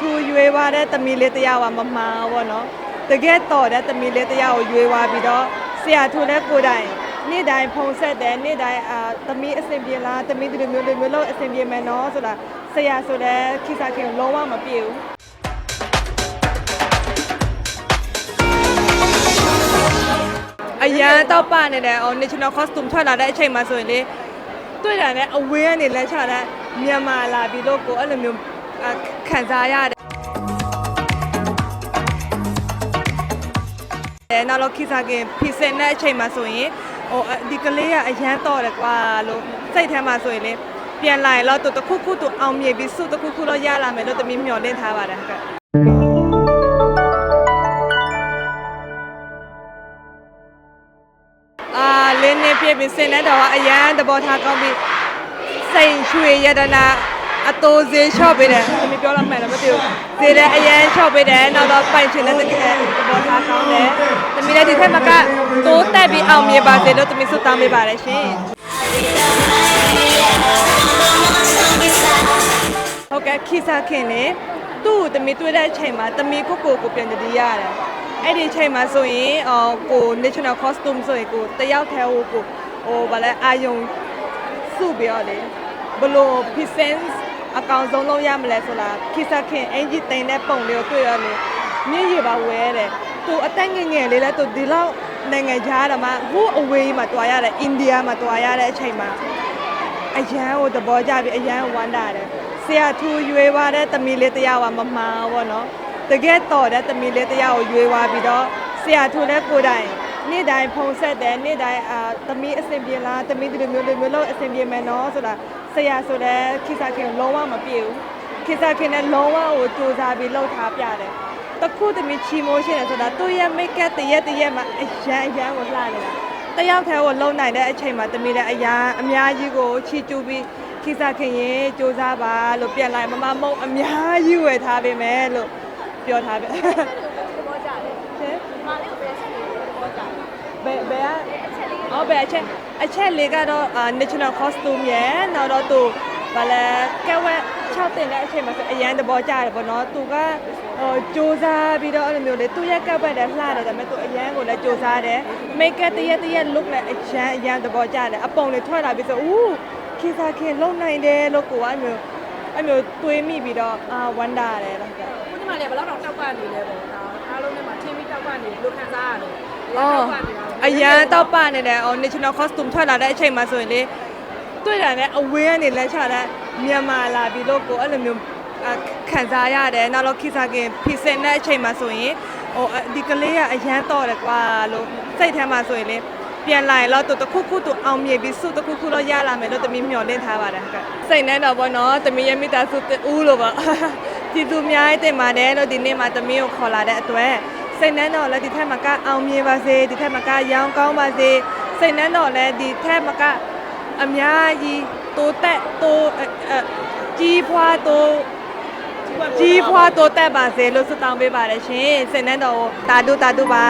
ထူရွေးသွားတဲ့တမီလေးတစ်ယောက်ကမမှားဘောနော်တကယ်တော့တဲ့တမီလေးတစ်ယောက်ကိုရွေးသွားပြီးတော့ဆရာထူလည်းကိုယ်တိုင်နေ့တိုင်းဖုံဆက်တယ်နေ့တိုင်းအာတမီအဆင်ပြေလားတမီဒီလိုမျိုးလိုမျိုးလို့အဆင်ပြေမယ်နော်ဆိုတာဆရာဆိုတဲ့ခိစားခင်လုံးဝမပြေဘူးအရန်တော့ပနေတယ်ဟို national costume ထွက်လာတဲ့အချိန်မှာဆိုရင်လေတွေ့တာနဲ့အဝေးကနေလက်ချတဲ့မြန်မာလာပြီးတော့ကိုအဲ့လိုမျိုးအာ ခံစားရတယ်အဲနောက်တော့ခိစားကင်ဖီစင်တဲ့အချိန်မှာဆိုရင်ဟိုဒီကလေးကအရန်တော့တယ်ကွာလို့စိတ်ထဲမှာဆိုရင်လေပြန်လာရင်တော့သူတစ်ခုခုသူအောင်မြင်ပြီးစုတစ်ခုခုတော့ရလာမယ်လို့တမီးမျှော်လင့်ထားပါတယ်ဟုတ်ကဲ့အာလင်းနေပြည့်ပြီးစင်တဲ့တော်ကအရန်သဘောထားကောင်းပြီးစိန်ရွှေရတနာ အတိုးသေးချော့ပေးတယ်သမီးပြောလို့မှန်တယ်မသိဘူးဈေးလည်းအရန်ချော့ပေးတယ်နောက်တော့ပိုင်ချင်တဲ့တကယ်သဘောထားကောင်းတယ်သမီးလည်းဒီထက်မကတိုးတက်ပြီးအောင်မြင်ပါစေလို့သမီးဆုတောင်းပေးပါတယ်ရှင်ဟုတ်ကဲ့ခိစားခင်လေသူ့ကိုသမီးတွေ့တဲ့အချိန်မှာသမီးကိုကိုကိုပြန်တည်ရတယ်အဲ့ဒီအချိန်မှာဆိုရင်အော်ကို national costume ဆိုရင်ကိုတယောက်တည်းဟိုကိုဟိုဗာလဲအာယုံစုပြီးတော့လေဘလို့ presence အကောင်ဆုံးလုံးရမလဲဆိုတာခိစခင်အင်ဂျီတင်တဲ့ပုံလေးကိုတွေ့ရလို့မြည်ရပါဝဲတယ်သူအတက်ငယ်ငယ်လေးလဲသူဒီလောက်နိုင်ငံခြားတော့မှဟိုအဝေးမှာတွားရတယ်အိန္ဒိယမှာတွားရတဲ့အချိန်မှာအရန်ကိုသဘောကျပြီးအရန်ကိုဝမ်းတာတယ်ဆရာထူရွေးသွားတဲ့တမီလေးတစ်ယောက်ကမမှားဘောနော်တကယ်တော့တဲ့တမီလေးတစ်ယောက်ကိုရွေးသွားပြီးတော့ဆရာထူလည်းကိုယ်တိုင် နေ့တိုင်းဖုံဆက်တယ်နေ့တိုင်းအာတမီအဆင်ပြေလားတမီဒီလိုမျိုးလိုမျိုးလို့အဆင်ပြေမယ်နော်ဆိုတာဆရာဆိုတဲ့ခိစားခင်လုံးဝမပြေဘူးခိစားခင်လည်းလုံးဝကိုစူးစမ်းပြီးလှုပ်ထားပြတယ်တခုတမီချီမိုးရှိတယ်ဆိုတာသူ့ရဲ့ make up တရက်တရက်မှာအရန်အရန်ကိုလှနေတာတယောက်တည်းကိုလုံနိုင်တဲ့အချိန်မှာတမီလည်းအရာအများကြီးကိုချီကျူးပြီးခိစားခင်ရေစူးစမ်းပါလို့ပြန်လိုက်မမမုံအများကြီးဝယ်ထားပေးမယ်လို့ပြောထားပြ သဘောကျတယ် ဟင် ။မာလေးကိုပဲဆက်ပြီးသ ဘောကျတယ်ဘယ်ဘယ်ကအော်ဘယ်အချက်အချက်လေးကတော့အာ national costume ရဲ့နောက်တော့သူဘာလဲကဲဝဲ6တင်တဲ့အချိန်မှာဆိုအရန်သဘောကျတယ်ပေါ့နော်သူကဟိုစူးစမ်းပြီးတော့အဲ့လိုမျိုးလေသူရဲ့ကပ်ဝက်တယ်လှတယ်ဒါပေမဲ့သူအရန်ကိုလည်းစူးစမ်းတယ် make up တရက်တရက် look လည်းအရန်အရန်သဘောကျတယ်အပုံလေးထွက်လာပြီးဆိုဦးခေစားခင်လုံနိုင်တယ်လို့ကိုကအဲ့မျိုးအဲ့မျိုးတွေးမိပြီးတော့အာဝမ်းတာရတယ်တော့။ခုဒီမှာလည်းဘယ်တော့တော့တောက်ကနေလဲပေါ့။ဒါအားလုံးထဲမှာထင်းပြီးတောက်ကနေလို့ခံစားရတယ်။ အော်အရန်တော့ပနေတယ်အော် national costume ထွက်လာတဲ့အချိန်မှာဆိုရင်လေတွေ့တာနဲ့အဝေးကနေလက်ချတဲ့မြန်မာလာပြီးတော့ကိုအဲ့လိုမျိုးအာခံစားရတယ်နောက်တော့ခိစားကင်ဖီစင်တဲ့အချိန်မှာဆိုရင်ဟိုဒီကလေးကအရန်တော့တယ်ကွာလို့စိတ်ထဲမှာဆိုရင်လေပြန်လာရင်တော့သူတစ်ခုခုသူအောင်မြင်ပြီးစုတစ်ခုခုတော့ရလာမယ်လို့တမီးမျှော်လင့်ထားပါတယ်ဟုတ်ကဲ့စိတ်နဲ့တော့ဘောနော်တမီးရဲ့မိသားစုဦးလို့ပါဒီသူအများကြီးတင်ပါတယ်လို့ဒီနေ့မှာတမီးကိုခေါ်လာတဲ့အတွက် စိတ်နှမ်းတော့လည်းဒီထက်မကအောင်မြင်ပါစေဒီထက်မကရောင်းကောင်းပါစေစိတ်နှမ်းတော့လည်းဒီထက်မကအများကြီးတိုးတက်တိုးအအကြီးဖွားတိုးကြီးဖွားတိုးတက်ပါစေလို့ဆုတောင်းပေးပါတယ်ရှင်စိတ်နှမ်းတော့တာတုတာတုပါ